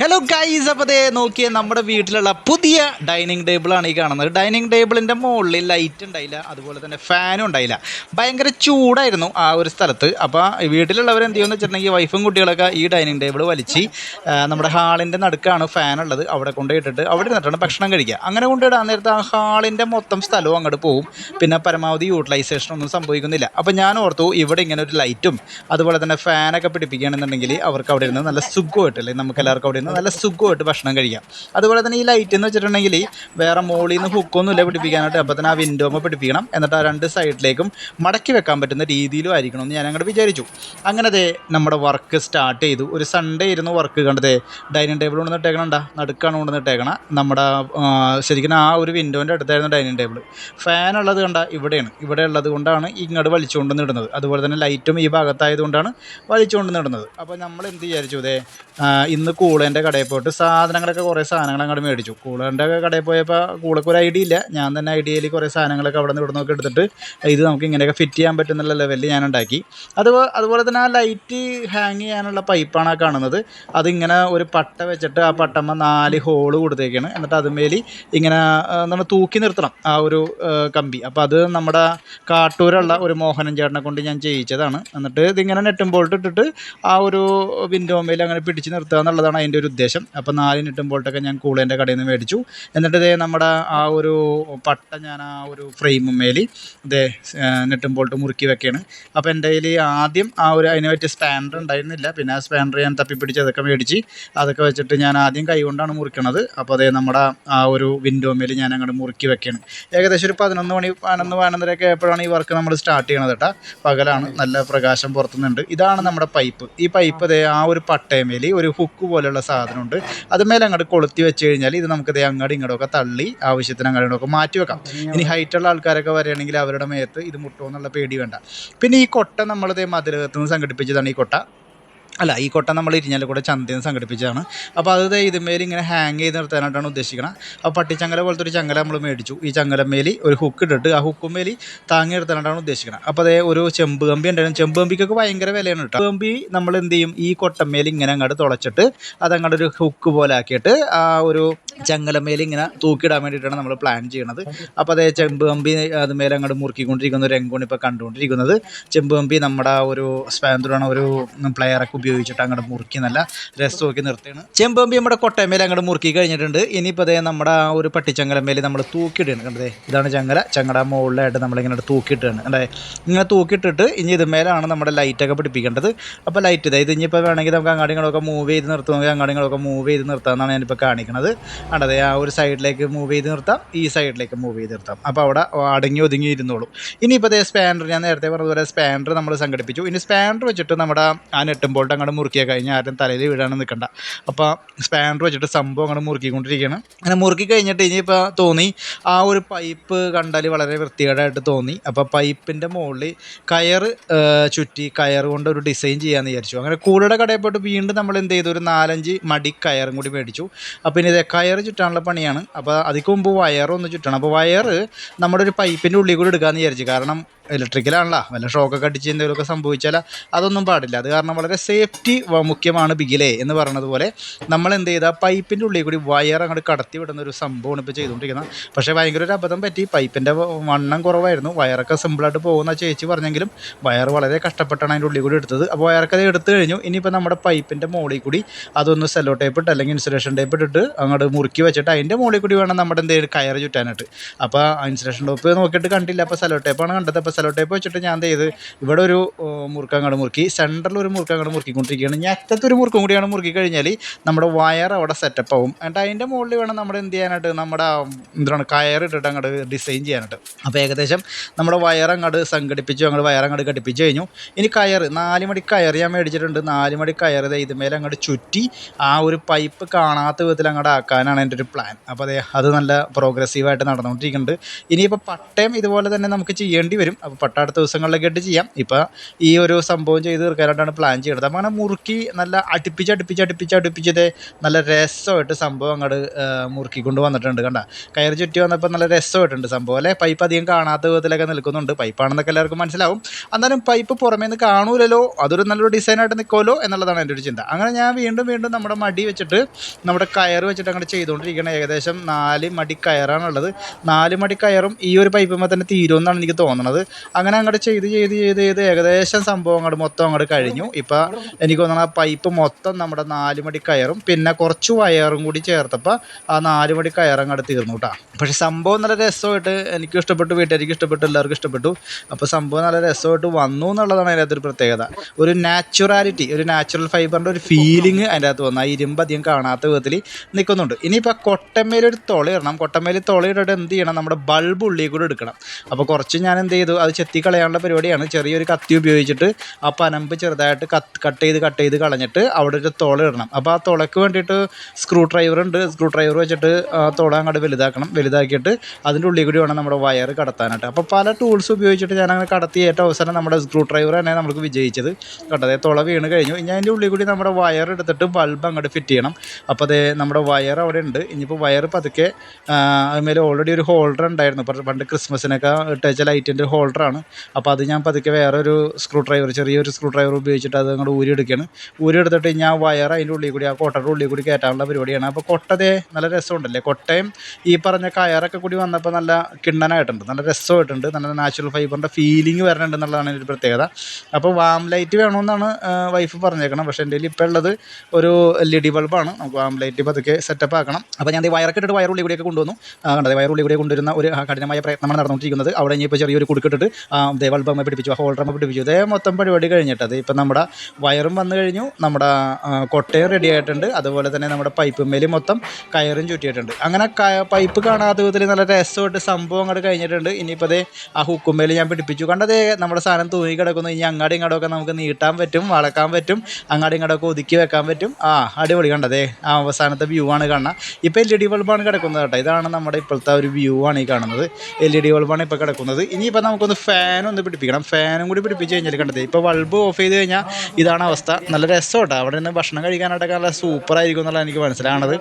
Hello guys അപ്പോൾ ദേ നോക്കിയേ നമ്മുടെ വീട്ടിലുള്ള പുതിയ ഡൈനിങ് ആണ് ഈ കാണുന്നത്. ഡൈനിങ് ടേബിളിന്റെ മുകളിൽ ലൈറ്റ് ഉണ്ടായില്ല അതുപോലെ തന്നെ ഫാനും ഉണ്ടായില്ല. ഭയങ്കര ചൂടായിരുന്നു ആ ഒരു സ്ഥലത്ത്. അപ്പോൾ വീട്ടിലുള്ളവർ എന്ത് ചെയ്യുമെന്ന് വെച്ചിട്ടുണ്ടെങ്കിൽ വൈഫും കുട്ടികളൊക്കെ ഈ ഡൈനിങ് ടേബിൾ വലിച്ച് നമ്മുടെ ഹാളിന്റെ നടുക്കാണ് ഫാൻ ഉള്ളത്. അവിടെ കൊണ്ടുപോയിട്ടിട്ട് അവിടെ ഇരുന്നിട്ടാണ് ഭക്ഷണം കഴിക്കുക. അങ്ങനെ കൊണ്ടിടാൻ നേരത്തെ ആ ഹാളിന്റെ മൊത്തം സ്ഥലവും അങ്ങോട്ട് പോവും. പിന്നെ പരമാവധി യൂട്ടിലൈസേഷൻ ഒന്നും സംഭവിക്കുന്നില്ല. അപ്പോൾ ഞാൻ ഓർത്തു ഇവിടെ ഇങ്ങനെ ഒരു ലൈറ്റും അതുപോലെ തന്നെ ഫാനൊക്കെ പിടിപ്പിക്കുകയാണെന്നുണ്ടെങ്കിൽ അവർക്ക് അവിടെ ഇരുന്ന് നല്ല സുഖമായിട്ടല്ലേ? നമുക്ക് എല്ലാവർക്കും അവിടെ നല്ല സുഖമായിട്ട് ഭക്ഷണം കഴിക്കാം. അതുപോലെ തന്നെ ഈ ലൈറ്റ് എന്ന് വെച്ചിട്ടുണ്ടെങ്കിൽ വേറെ മോളിൽ നിന്ന് ഹുക്കൊന്നും ഇല്ല പിടിപ്പിക്കാനായിട്ട്. അപ്പോൾ തന്നെ ആ വിൻഡോമ പിടിപ്പിക്കണം. എന്നിട്ട് ആ രണ്ട് സൈഡിലേക്കും മടക്കി വെക്കാൻ പറ്റുന്ന രീതിയിലും ആയിരിക്കണം എന്ന് ഞാൻ അങ്ങോട്ട് വിചാരിച്ചു അങ്ങനത്തെ നമ്മുടെ വർക്ക് സ്റ്റാർട്ട് ചെയ്തു. ഒരു സൺഡേ ഇരുന്ന് വർക്ക് കണ്ടതേ ഡൈനിങ് ടേബിൾ കൊണ്ടുവന്ന് ഇട്ടേക്കണണ്ട നടുക്കാണ് കൊണ്ടുവന്ന് ഇട്ടേക്കണം. നമ്മുടെ ശരിക്കും ആ ഒരു വിൻഡോന്റെ അടുത്തായിരുന്നു ഡൈനിങ് ടേബിൾ ഫാൻ ഉള്ളത് കണ്ട ഇവിടെയാണ്. ഇവിടെ ഉള്ളത് കൊണ്ടാണ് ഇങ്ങോട്ട് വലിച്ചുകൊണ്ട് നിടുന്നത് അതുപോലെ തന്നെ ലൈറ്റും ഈ ഭാഗത്തായതുകൊണ്ടാണ് വലിച്ചുകൊണ്ട് നിടുന്നത് അപ്പോൾ നമ്മൾ എന്ത് വിചാരിച്ചു ഇതേ ഇന്ന് കൂളേന്റെ കടയിൽ പോയിട്ട് സാധനങ്ങളൊക്കെ കുറേ സാധനങ്ങൾ അങ്ങോട്ട് മേടിച്ചു. കൂളേന്റെ കടയിൽ പോയപ്പോൾ കൂളൊക്കെ ഒരു ഐഡിയ ഇല്ല. ഞാൻ തന്നെ ഐഡിയയിൽ കുറേ സാധനങ്ങളൊക്കെ അവിടെ നിന്ന് ഇവിടെ നിന്നൊക്കെ എടുത്തിട്ട് ഇത് നമുക്ക് ഇങ്ങനെയൊക്കെ ഫിറ്റ് ചെയ്യാൻ പറ്റുന്നുള്ള ലെവലിൽ ഞാൻ ഉണ്ടാക്കി. അതുപോലെ അതുപോലെ തന്നെ ആ ലൈറ്റ് ഹാങ് ചെയ്യാനുള്ള പൈപ്പാണ് കാണുന്നത്. അതിങ്ങനെ ഒരു പട്ട വെച്ചിട്ട് ആ പട്ടമ്മ നാല് ഹോൾ കൊടുത്തേക്കാണ്. എന്നിട്ട് അതുമേലി ഇങ്ങനെ നമ്മൾ തൂക്കി നിർത്തണം ആ ഒരു കമ്പി. അപ്പോൾ അത് നമ്മുടെ കാട്ടൂരുള്ള ഒരു മോഹനൻ ചേട്ടനെ കൊണ്ട് ഞാൻ ചെയ്യിച്ചതാണ്. എന്നിട്ട് ഇതിങ്ങനെ നെട്ടും ബോൾട്ട് ഇട്ടിട്ട് ആ ഒരു വിൻഡോമേൽ അങ്ങനെ പിടിച്ച് നിർത്തുക എന്നുള്ളതാണ് അതിന്റെ ഒരു ഉദ്ദേശം. അപ്പോൾ നാലിന് ബോൾട്ടൊക്കെ ഞാൻ കൂളേന്റെ കടയിൽ നിന്ന് മേടിച്ചു. എന്നിട്ട് ഇതേ നമ്മുടെ ആ ഒരു പട്ട ഞാൻ ആ ഒരു ഫ്രെയിമുമേൽ ഇതേ നെട്ടും ബോൾട്ട് മുറുക്കി വെക്കുകയാണ് അപ്പോൾ എന്റെ കയ്യിൽ ആദ്യം ആ ഒരു അതിനെ പറ്റിയ സ്പാൻഡർ ഉണ്ടായിരുന്നില്ല. പിന്നെ ആ സ്പാൻഡർ ഞാൻ തപ്പിപ്പിടിച്ച് അതൊക്കെ മേടിച്ച് അതൊക്കെ വെച്ചിട്ട് ഞാൻ ആദ്യം കൈ കൊണ്ടാണ് മുറിക്കണത്. അപ്പോൾ അതേ നമ്മുടെ ആ ഒരു വിൻഡോ മേൽ ഞാൻ അങ്ങോട്ട് മുറുക്കി വെക്കുകയാണ് ഏകദേശം ഒരു പതിനൊന്ന് മണി പതിനൊന്ന് പതിനൊന്നരയൊക്കെ ആയപ്പോഴാണ് ഈ വർക്ക് നമ്മൾ സ്റ്റാർട്ട് ചെയ്യണത് കേട്ടോ. പകലാണ് നല്ല പ്രകാശം പുറത്തുനിന്നുണ്ട് ഇതാണ് നമ്മുടെ പൈപ്പ് ഈ പൈപ്പ് അതേ ആ ഒരു പട്ടയമേലി ഒരു ഹുക്ക് പോലെയുള്ള സാധനമുണ്ട്. അതുമേലെ അങ്ങോട്ട് കൊളുത്തി വെച്ച് കഴിഞ്ഞാൽ ഇത് നമുക്ക് ദേ അങ്ങോട്ടും ഇങ്ങോട്ടൊക്കെ തള്ളി ആവശ്യത്തിന് അങ്ങോട്ടും ഒക്കെ മാറ്റി വെക്കാം. ഇനി ഹൈറ്റുള്ള ആൾക്കാരൊക്കെ വരികയാണെങ്കിൽ അവരുടെ മേത്ത് ഇത് മുട്ടുമോ എന്നുള്ള പേടി വേണ്ട. പിന്നെ ഈ കൊട്ട നമ്മൾ ദേ മതിലകത്ത് നിന്ന് സംഘടിപ്പിച്ചതാണ് ഈ കൊട്ട. അല്ല ഈ കൊട്ട നമ്മൾ ഇരിഞ്ഞാലും കൂടെ ചന്തയിൽ നിന്ന് സംഘടിപ്പിച്ചതാണ്. അപ്പോൾ അത് ഇതുമേൽ ഇങ്ങനെ ഹാങ് ചെയ്ത് നിർത്താനായിട്ടാണ് ഉദ്ദേശിക്കുന്നത് അപ്പോൾ പട്ടിച്ചങ്ങല പോലത്തെ ഒരു ചങ്ങല നമ്മൾ മേടിച്ചു. ഈ ചങ്ങലമേൽ ഒരു ഹുക്ക് ഇട്ടിട്ട് ആ ഹുക്കുമേൽ താങ്ങി നിർത്താനായിട്ടാണ് ഉദ്ദേശിക്കുന്നത് അപ്പോൾ അതേ ഒരു ചെമ്പ് കമ്പി ഉണ്ടായിരുന്നു. ചെമ്പ് കമ്പിക്കൊക്കെ ഭയങ്കര വിലയാണ് കേട്ടോ. കമ്പി നമ്മൾ എന്ത് ചെയ്യും? ഈ കൊട്ടമേൽ ഇങ്ങനെ അങ്ങോട്ട് തുളച്ചിട്ട് അതങ്ങോട്ട് ഒരു ഹുക്ക് പോലെ ആക്കിയിട്ട് ആ ഒരു ചങ്ങലമേൽ ഇങ്ങനെ തൂക്കിയിടാൻ വേണ്ടിയിട്ടാണ് നമ്മൾ പ്ലാൻ ചെയ്യണത്. അപ്പോൾ അതേ ചെമ്പ് കമ്പി അതുമേലെ അങ്ങോട്ട് മുറുക്കിക്കൊണ്ടിരിക്കുന്ന ഒരു രംഗമാണ് ഇപ്പോൾ കണ്ടുകൊണ്ടിരിക്കുന്നത്. ചെമ്പ് കമ്പി നമ്മുടെ ഒരു സ്പാൻഡറാണ് ഒരു പ്ലെയറൊക്കെ ഉപയോഗിച്ചിട്ട് അങ്ങോട്ട് മുറുക്കി നല്ല രസമൊക്കെ നിർത്തുകയാണ് ചെമ്പ് കമ്പി നമ്മുടെ കൊട്ടയമേൽ അങ്ങോട്ട് മുറുക്കി കഴിഞ്ഞിട്ടുണ്ട്. ഇനിയിപ്പോൾ അതേ നമ്മുടെ ആ ഒരു പട്ടിച്ചങ്ങലമേൽ നമ്മൾ തൂക്കിയിടുകയാണ്. കണ്ടതേ ഇതാണ് ചങ്ങല. ചങ്ങട മുകളിലായിട്ട് നമ്മളിങ്ങനെ തൂക്കിയിട്ടാണ് കണ്ടേ ഇങ്ങനെ തൂക്കിയിട്ടിട്ട് ഇനി ഇതുമേലാണ് നമ്മുടെ ലൈറ്റൊക്കെ പിടിപ്പിക്കേണ്ടത്. അപ്പോൾ ലൈറ്റ് ഇതായത് ഇനിയിപ്പോൾ വേണമെങ്കിൽ നമുക്ക് അങ്ങാടികളൊക്കെ മൂവ് ചെയ്ത് നിർത്തുമെങ്കിൽ അങ്ങാടികളൊക്കെ മൂവ് ചെയ്ത് നിർത്താമെന്നാണ് ഞാനിപ്പോൾ കാണിക്കുന്നത് കണ്ടത് ആ ഒരു സൈഡിലേക്ക് മൂവ് ചെയ്ത് നിർത്താം ഈ സൈഡിലേക്ക് മൂവ് ചെയ്ത് നിർത്താം. അപ്പോൾ അവിടെ അടങ്ങി ഒതുങ്ങി ഇരുന്നോളും. ഇനിയിപ്പോൾ അതേ സ്പാനർ ഞാൻ നേരത്തെ പറഞ്ഞതുപോലെ സ്പാനർ നമ്മൾ സംഘടിപ്പിച്ചു. ഇനി സ്പാനർ വെച്ചിട്ട് നമ്മുടെ ആ നെട്ടും ബോൾട്ട് അങ്ങോട്ട് മുറുക്കിയ കഴിഞ്ഞാൽ ആരും തലയിൽ വീഴാണ് നിൽക്കണ്ട അപ്പോൾ സ്പാനർ വെച്ചിട്ട് സംഭവം അങ്ങോട്ട് മുറുക്കിക്കൊണ്ടിരിക്കുകയാണ് അങ്ങനെ മുറുക്കി കഴിഞ്ഞിട്ട് ഇനിയിപ്പോൾ തോന്നി ആ ഒരു പൈപ്പ് കണ്ടാൽ വളരെ വൃത്തികേടായിട്ട് തോന്നി. അപ്പോൾ പൈപ്പിന്റെ മുകളിൽ കയർ ചുറ്റി കയർ കൊണ്ട് ഒരു ഡിസൈൻ ചെയ്യാമെന്ന് വിചാരിച്ചു. അങ്ങനെ കൂടെ കടയിൽ പോയിട്ട് വീണ്ടും നമ്മൾ എന്ത് ചെയ്തു? ഒരു നാലഞ്ച് മടി കയറും കൂടി മേടിച്ചു. അപ്പോൾ ഇനി ഇത് കയർ ചുറ്റാനുള്ള പണിയാണ്. അപ്പോൾ അതിക്ക് മുമ്പ് വയറൊന്ന് ചുറ്റണം. അപ്പോൾ വയറ് നമ്മുടെ ഒരു പൈപ്പിന്റെ ഉള്ളിൽ കൂടി എടുക്കാമെന്ന് വിചാരിച്ചു. കാരണം ഇലക്ട്രിക്കലാണല്ലോ വല്ല ഷോക്കൊക്കെ അടിച്ച് എന്തെങ്കിലുമൊക്കെ സംഭവിച്ചാൽ അതൊന്നും പാടില്ല. അത് കാരണം വളരെ സേഫ്റ്റി മുഖ്യമാണ് ബിഗിലെ എന്ന് പറയുന്നത് പോലെ നമ്മൾ എന്ത് ചെയ്താൽ പൈപ്പിന്റെ ഉള്ളിൽ കൂടി വയർ അങ്ങോട്ട് കടത്തി വിടുന്ന ഒരു സംഭവമാണ് ഇപ്പോൾ ചെയ്തുകൊണ്ടിരിക്കുന്നത്. പക്ഷേ ഭയങ്കര ഒരു അബദ്ധം പറ്റി. പൈപ്പിന്റെ വണ്ണം കുറവായിരുന്നു. വയറൊക്കെ സിമ്പിളായിട്ട് പോകുന്ന ചേച്ചി പറഞ്ഞെങ്കിലും വയർ വളരെ കഷ്ടപ്പെട്ടാണ് അതിന്റെ ഉള്ളിൽ കൂടി എടുത്തത്. അപ്പോൾ വയറൊക്കെ അത് എടുത്തു കഴിഞ്ഞു. ഇനിയിപ്പോൾ നമ്മുടെ പൈപ്പിന്റെ മുകളിൽ കൂടി അതൊന്ന് സെല്ലോ ടേപ്പ് ഇട്ട് അല്ലെങ്കിൽ ഇൻസുലേഷൻ ടേപ്പ് ഇട്ടിട്ട് അങ്ങോട്ട് മുറുക്കി വെച്ചിട്ട് അതിന്റെ മുകളിൽ കൂടി വേണം നമ്മുടെ എന്തെങ്കിലും കയറ് ചുറ്റാനായിട്ട്. അപ്പോൾ ഇൻസുലേഷൻ ടോപ്പ് നോക്കിയിട്ട് കണ്ടില്ല. അപ്പോൾ സെല്ലോ ടേപ്പാണ് കണ്ടത്. അപ്പോൾ സെല്ലോ ടൈപ്പ് വെച്ചിട്ട് ഞാൻ എന്ത് ചെയ്ത് ഇവിടെ ഒരു മുറുക്കങ്ങട് മുറുക്കി സെന്ററിൽ ഒരു മുറുക്കങ്ങട് മുറുക്കിക്കൊണ്ടിരിക്കുകയാണ്. ഞാൻ അറ്റത്ത് ഒരു മുറുക്കം കൂടിയാണ് മുറുക്കി കഴിഞ്ഞാൽ നമ്മുടെ വയർ അവിടെ സെറ്റപ്പ് ആവും. എന്നിട്ട് അതിന്റെ മുകളിൽ വേണം നമ്മൾ എന്ത് ചെയ്യാനായിട്ട്? നമ്മുടെ എന്താണ് കയർ ഇട്ടിട്ട് അങ്ങോട്ട് ഡിസൈൻ ചെയ്യാനായിട്ട്. അപ്പോൾ ഏകദേശം നമ്മുടെ വയർ അങ്ങോട്ട് സംഘടിപ്പിച്ചു അങ്ങോട്ട് വയർ അങ്ങോട്ട് ഘടിപ്പിച്ച് കഴിഞ്ഞു. ഇനി കയർ നാല് മണി കയർ ഞാൻ മേടിച്ചിട്ടുണ്ട്. നാല് മണി കയർ ഇതുമേലെ അങ്ങോട്ട് ചുറ്റി ആ ഒരു പൈപ്പ് കാണാത്ത വിധത്തിൽ അങ്ങോട്ട് ആക്കാനാണ് എന്റെ ഒരു പ്ലാൻ അപ്പോൾ അതെ അത് നല്ല പ്രോഗ്രസീവായിട്ട് നടന്നുകൊണ്ടിരിക്കുന്നുണ്ട്. ഇനിയിപ്പോൾ പട്ടയം ഇതുപോലെ തന്നെ നമുക്ക് ചെയ്യേണ്ടി വരും. അപ്പോൾ പട്ടാടുത്ത ദിവസങ്ങളിലൊക്കെ ആയിട്ട് ചെയ്യാം. ഇപ്പോൾ ഈ ഒരു സംഭവം ചെയ്ത് തീർക്കാനായിട്ടാണ് പ്ലാൻ ചെയ്യുന്നത്. അപ്പോൾ അങ്ങനെ മുറുക്കി നല്ല അടുപ്പിച്ച് അടുപ്പിച്ച് അടുപ്പിച്ച് അടുപ്പിച്ചത് നല്ല രസമായിട്ട് സംഭവം അങ്ങോട്ട് മുറുക്കിക്കൊണ്ട് വന്നിട്ടുണ്ട് കണ്ട. കയറി ചുറ്റി വന്നപ്പോൾ നല്ല രസമായിട്ടുണ്ട് സംഭവം. അല്ലേ? പൈപ്പ് അധികം കാണാത്ത വിധത്തിലൊക്കെ നിൽക്കുന്നുണ്ട്. പൈപ്പാണെന്നൊക്കെ എല്ലാവർക്കും മനസ്സിലാവും. എന്നാലും പൈപ്പ് പുറമേ നിന്ന് കാണൂലല്ലോ. അതൊരു നല്ലൊരു ഡിസൈനായിട്ട് നിൽക്കുമല്ലോ എന്നുള്ളതാണ് എന്റെ ഒരു ചിന്ത. അങ്ങനെ ഞാൻ വീണ്ടും വീണ്ടും നമ്മുടെ മടി വെച്ചിട്ട് നമ്മുടെ കയർ വെച്ചിട്ട് അങ്ങോട്ട് ചെയ്തുകൊണ്ടിരിക്കണം ഏകദേശം നാല് മടി കയറാണുള്ളത്. നാല് മടി കയറും ഈ ഒരു പൈപ്പുമ്പോൾ തന്നെ തീരുമെന്നാണ് എനിക്ക് തോന്നുന്നത് അങ്ങനെ അങ്ങോട്ട് ചെയ്ത് ചെയ്ത് ചെയ്ത് ചെയ്ത് ഏകദേശം സംഭവം അങ്ങോട്ട് മൊത്തം അങ്ങോട്ട് കഴിഞ്ഞു. ഇപ്പോൾ എനിക്ക് തോന്നുന്നു ആ പൈപ്പ് മൊത്തം നമ്മുടെ നാലുമടി കയറും. പിന്നെ കുറച്ച് വയറും കൂടി ചേർത്തപ്പോൾ ആ നാലുമടി കയർ അങ്ങോട്ട് തീർന്നു കേട്ടോ പക്ഷേ സംഭവം നല്ല രസമായിട്ട് എനിക്ക് ഇഷ്ടപ്പെട്ടു വീട്ടുകാർക്ക് ഇഷ്ടപ്പെട്ടു എല്ലാവർക്കും ഇഷ്ടപ്പെട്ടു. അപ്പോൾ സംഭവം നല്ല രസമായിട്ട് വന്നു എന്നുള്ളതാണ് അതിന്റെ അകത്തൊരു പ്രത്യേകത. ഒരു നാച്ചുറാലിറ്റി ഒരു നാച്ചുറൽ ഫൈബറിന്റെ ഒരു ഫീലിംഗ് അതിന്റെ അകത്ത് വന്നു. ആ ഇരുമ്പ് അധികം കാണാത്ത വിധത്തിൽ നിൽക്കുന്നുണ്ട് ഇനിയിപ്പോൾ കൊട്ടമേലൊരു തുള ഇടണം. ഇട്ടിട്ട് എന്ത് ചെയ്യണം? നമ്മുടെ ബൾബ് ഉള്ളിൽ കൂടെ എടുക്കണം. അപ്പോൾ കുറച്ച് ഞാൻ എന്ത് ചെയ്തു? അത് ചെത്തി കളയാനുള്ള പരിപാടിയാണ്. ചെറിയൊരു കത്തി ഉപയോഗിച്ചിട്ട് ആ പനമ്പ് ചെറുതായിട്ട് കത്ത് കട്ട് ചെയ്ത് കട്ട് ചെയ്ത് കളഞ്ഞിട്ട് അവിടെ ഒരു തുള ഇടണം. അപ്പോൾ ആ തുളയ്ക്ക് വേണ്ടിയിട്ട് സ്ക്രൂ ഡ്രൈവർ ഉണ്ട്. സ്ക്രൂ ഡ്രൈവർ വെച്ചിട്ട് ആ തുള അങ്ങോട്ട് വലുതാക്കണം. വലുതാക്കിയിട്ട് അതിന്റെ ഉള്ളിൽ കൂടി വേണം നമ്മുടെ വയർ കടത്താനായിട്ട്. അപ്പോൾ പല ടൂൾസ് ഉപയോഗിച്ചിട്ട് ഞാൻ അങ്ങനെ കടത്തി ഏറ്റവും അവസാനം നമ്മുടെ സ്ക്രൂ ഡ്രൈവർ തന്നെ നമുക്ക് വിജയിച്ചത്. കേട്ടോ അതേ തുള വീണ് കഴിഞ്ഞു. ഇനി അതിന്റെ ഉള്ളിൽ കൂടി നമ്മുടെ വയർ എടുത്തിട്ട് ബൾബ് അങ്ങോട്ട് ഫിറ്റ് ചെയ്യണം. അപ്പോൾ അതേ നമ്മുടെ വയർ അവിടെ ഉണ്ട്. ഇനിയിപ്പോൾ വയർ പതുക്കെ അതുമേലെ ഓൾറെഡി ഒരു ഹോൾഡർ ഉണ്ടായിരുന്നു. പണ്ട് ക്രിസ്മസിനൊക്കെ ഇട്ടേച്ച ലൈറ്റിന്റെ ഹോൾഡറാണ് അപ്പോൾ അത് ഞാൻ പതുക്കെ വേറൊരു സ്ക്രൂ ഡ്രൈവർ ചെറിയൊരു സ്ക്രൂ ഡ്രൈവർ ഉപയോഗിച്ചിട്ട് അത് അങ്ങോട്ട് ഊരി എടുക്കുകയാണ് ഊരി എടുത്തിട്ട് ഞാൻ വയർ അതിന്റെ ഉള്ളിൽ കൂടി ആ കൊട്ടയുടെ ഉള്ളിൽ കൂടി കയറ്റാനുള്ള പരിപാടിയാണ്. അപ്പോൾ കൊട്ടതേ നല്ല രസമുണ്ടല്ലേ? കൊട്ടയും ഈ പറഞ്ഞ കയറൊക്കെ കൂടി വന്നപ്പോൾ നല്ല കിണ്ണനായിട്ടുണ്ട്. നല്ല രസമായിട്ടുണ്ട്. നല്ല നാച്ചുറൽ ഫൈബറിന്റെ ഫീലിംഗ് വരണുണ്ട് എന്നുള്ളതാണ് ഒരു പ്രത്യേകത. അപ്പോൾ വാം ലൈറ്റ് വേണമെന്നാണ് വൈഫ് പറഞ്ഞേക്കണം. പക്ഷേ എന്റെ ഇപ്പോൾ ഉള്ളത് ഒരു എൽ ഇ ഡി ബൾബാണ് നമുക്ക് വാം ലൈറ്റ് പതുക്കെ സെറ്റപ്പ് ആക്കണം. അപ്പോൾ ഞാൻ ഈ വയറൊക്കെ ഇട്ടിട്ട് വയറുള്ളിൽ കൂടിയൊക്കെ കൊണ്ടുവന്നു. കണ്ടത് വയറുള്ളിൽ കൂടി കൊണ്ടുവരുന്ന ഒരു കഠിനമായ പ്രയത്നമാണ് നടന്നുകൊണ്ടിരിക്കുന്നത്. അവിടെ ഇനി ഇപ്പോൾ ചെറിയൊരു കുടുക്കിട്ടിട്ട് ദേ ദേവാൽബമ്മ പിടിപ്പിച്ചു ഹോൾഡറമ്മ പിടിപ്പിച്ചു. ഇതേ മൊത്തം പരിപാടി കഴിഞ്ഞിട്ട് അത് ഇപ്പം നമ്മുടെ വയറും വന്നു കഴിഞ്ഞു നമ്മുടെ കൊട്ടയും റെഡി ആയിട്ടുണ്ട്. അതുപോലെ തന്നെ നമ്മുടെ പൈപ്പ് മേലും മൊത്തം കയറും ചുറ്റിയിട്ടുണ്ട്. അങ്ങനെ പൈപ്പ് കാണാത്ത വിധത്തിൽ നല്ല രസമായിട്ട് സംഭവം അങ്ങോട്ട് കഴിഞ്ഞിട്ടുണ്ട്. ഇനിയിപ്പോൾ അതേ ആ ഹുക്കുമേൽ ഞാൻ പിടിപ്പിച്ചു. കണ്ടതേ നമ്മുടെ സാധനം തൂങ്ങി കിടക്കുന്നു. ഇനി അങ്ങാടി ഇങ്ങോട്ടൊക്കെ നമുക്ക് നീട്ടാൻ പറ്റും വളക്കാൻ പറ്റും അങ്ങാടി ഇങ്ങോട്ടൊക്കെ ഒതുക്കി വെക്കാൻ പറ്റും. ആ അടിപൊളി കണ്ടതേ ആ അവസാനത്തെ വ്യൂ ആണ് കാണുക ഇപ്പോൾ എൽ ഇ ഡി ബൾബാണ് കിടക്കുന്നത് കേട്ടോ. ഇതാണ് നമ്മുടെ ഇപ്പോഴത്തെ ഒരു വ്യൂ ആണ് ഈ കാണുന്നത്. എൽ ഇ ഡി ബൾബാണ് ഇപ്പോൾ കിടക്കുന്നത്. ഇനിയിപ്പോൾ നമുക്കൊന്ന് ഫാനൊന്ന് ഒന്ന് പിടിപ്പിക്കണം. ഫാനും കൂടി പിടിപ്പിച്ച് കഴിഞ്ഞാൽ കണ്ടത് ഇപ്പോൾ ബൾബ് ഓഫ് ചെയ്ത് കഴിഞ്ഞാൽ ഇതാണ് അവസ്ഥ. നല്ല രസം കേട്ടോ അവിടെ നിന്ന് ഭക്ഷണം കഴിക്കാനായിട്ടൊക്കെ നല്ല സൂപ്പറായിരിക്കും എന്നുള്ള എനിക്ക് മനസ്സിലാണത്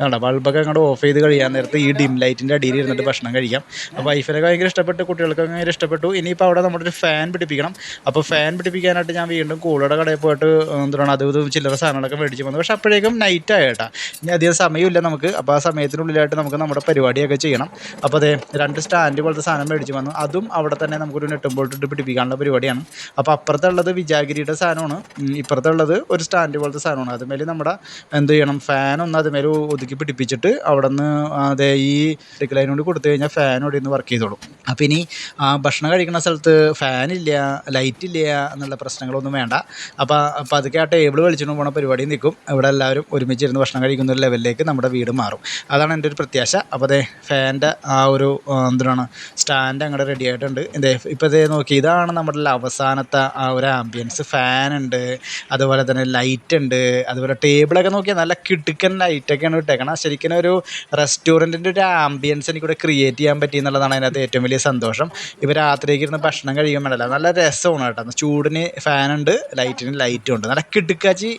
കണ്ടോ ബൾബൊക്കെ അങ്ങോട്ട് ഓഫ് ചെയ്ത് കഴിയാൻ നേരത്ത് ഈ ഡിം ലൈറ്റിന്റെ അടിയിൽ ഇരുന്നിട്ട് ഭക്ഷണം കഴിക്കാം. അപ്പോൾ വൈഫിനൊക്കെ ഭയങ്കര ഇഷ്ടപ്പെട്ടു കുട്ടികൾക്കൊക്കെ ഭയങ്കര ഇഷ്ടപ്പെട്ടു. ഇനിയിപ്പോൾ അവിടെ നമ്മുടെ ഒരു ഫാൻ പിടിപ്പിക്കണം. അപ്പോൾ ഫാൻ പിടിപ്പിക്കാനായിട്ട് ഞാൻ വീണ്ടും കൂളുടെ കടയിൽ പോയിട്ട് എന്താണ് അതും ചില്ലറ സാധനങ്ങളൊക്കെ മേടിച്ച് വന്നു. പക്ഷേ അപ്പോഴേക്കും നൈറ്റ് ആയിട്ടാ ഇനി അധികം സമയമില്ല നമുക്ക്. അപ്പോൾ ആ സമയത്തിനുള്ളിലായിട്ട് നമുക്ക് നമ്മുടെ പരിപാടിയൊക്കെ ചെയ്യണം. അപ്പോൾ അതെ രണ്ട് സ്റ്റാൻഡ് പോലത്തെ സാധനം മേടിച്ച് വന്നു. അതും അവിടെ തന്നെ നമുക്കൊരു നെട്ടും ബോൾട്ടിട്ട് പിടിപ്പിക്കാനുള്ള പരിപാടിയാണ്. അപ്പോൾ അപ്പുറത്തുള്ളത് വിജാഗിരിയുടെ സാധനമാണ്. ഇപ്പുറത്തുള്ളത് ഒരു സ്റ്റാൻഡ് പോലത്തെ സാധനമാണ്. അതുമേൽ നമ്മുടെ എന്ത് ചെയ്യണം ഫാനൊന്ന് അതുമേൽ ഒതുക്കി പിടിപ്പിച്ചിട്ട് അവിടെ നിന്ന് അതേ ഈ കൊണ്ട് കൊടുത്തു കഴിഞ്ഞാൽ ഫാൻ അവിടെ നിന്ന് വർക്ക് ചെയ്തോളും. അപ്പോൾ ഇനി ഭക്ഷണം കഴിക്കുന്ന സ്ഥലത്ത് ഫാനില്ല ലൈറ്റ് ഇല്ല എന്നുള്ള പ്രശ്നങ്ങളൊന്നും വേണ്ട. അപ്പോൾ അപ്പോൾ അതൊക്കെ ആ ടേബിൾ വലിച്ചുകൊണ്ട് പോണ പരിപാടി നിൽക്കും ഇവിടെ എല്ലാവരും ഒരുമിച്ചിരുന്ന് ഭക്ഷണം കഴിക്കുന്ന ഒരു ലെവലിലേക്ക് നമ്മുടെ വീട് മാറും. അതാണ് എന്റെ ഒരു പ്രത്യാശ. അപ്പോൾ അതെ ഫാന്റെ ആ ഒരു എന്താണ് സ്റ്റാൻഡ് അങ്ങോട്ട് റെഡി ആയിട്ടുണ്ട്. ഇതേ ഇപ്പോൾ ദേ നോക്കി ഇതാണ് നമ്മുടെ അവസാനത്തെ ആ ഒരു ആംബിയൻസ് ഫാൻ ഉണ്ട് അതുപോലെ തന്നെ ലൈറ്റ് ഉണ്ട് അതുപോലെ ടേബിളൊക്കെ നോക്കിയാൽ നല്ല കിടുക്കൻ ലൈറ്റൊക്കെയാണ് ഇട്ടേക്കണം. ശരിക്കും ഒരു റെസ്റ്റോറന്റിന്റെ ഒരു ആംബിയൻസ് എനിക്കിവിടെ ക്രിയേറ്റ് ചെയ്യാൻ പറ്റി എന്നുള്ളതാണ് അതിനകത്ത് ഏറ്റവും വലിയ സന്തോഷം. ഇപ്പോൾ രാത്രിക്ക് ഇരുന്ന് ഭക്ഷണം കഴിക്കാൻ വേണ്ടല്ല നല്ല രസമാണ് കേട്ടോ. ചൂടിന് ഉണ്ട് ലൈറ്റിന് ലൈറ്റും ഉണ്ട്. നല്ല കിടുക്കാച്ചി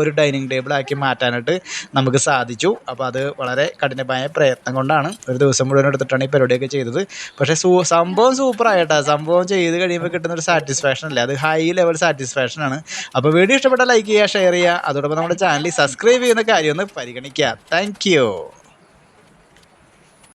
ഒരു ഡൈനിങ് ടേബിളാക്കി മാറ്റാനായിട്ട് നമുക്ക് സാധിച്ചു. അപ്പോൾ അത് വളരെ കഠിനമായ പ്രയത്നം കൊണ്ടാണ് ഒരു ദിവസം മുഴുവൻ എടുത്തിട്ടാണ് ഈ പരിപാടിയൊക്കെ ചെയ്തത്. പക്ഷേ സംഭവം സൂപ്പറായിട്ടാ സംഭവം ചെയ്ത് കഴിയുമ്പോൾ കിട്ടുന്ന ഒരു സാറ്റിസ്ഫാക്ഷൻ അല്ലേ? അത് ഹൈ ലെവൽ സാറ്റിസ്ഫാക്ഷൻ ആണ്. അപ്പോൾ വീഡിയോ ഇഷ്ടപ്പെട്ടാൽ ലൈക്ക് ചെയ്യുക ഷെയർ ചെയ്യുക. അതോടൊപ്പം നമ്മുടെ ചാനൽ സബ്സ്ക്രൈബ് ചെയ്യുന്ന കാര്യം ഒന്ന് പരിഗണിക്കുക. താങ്ക്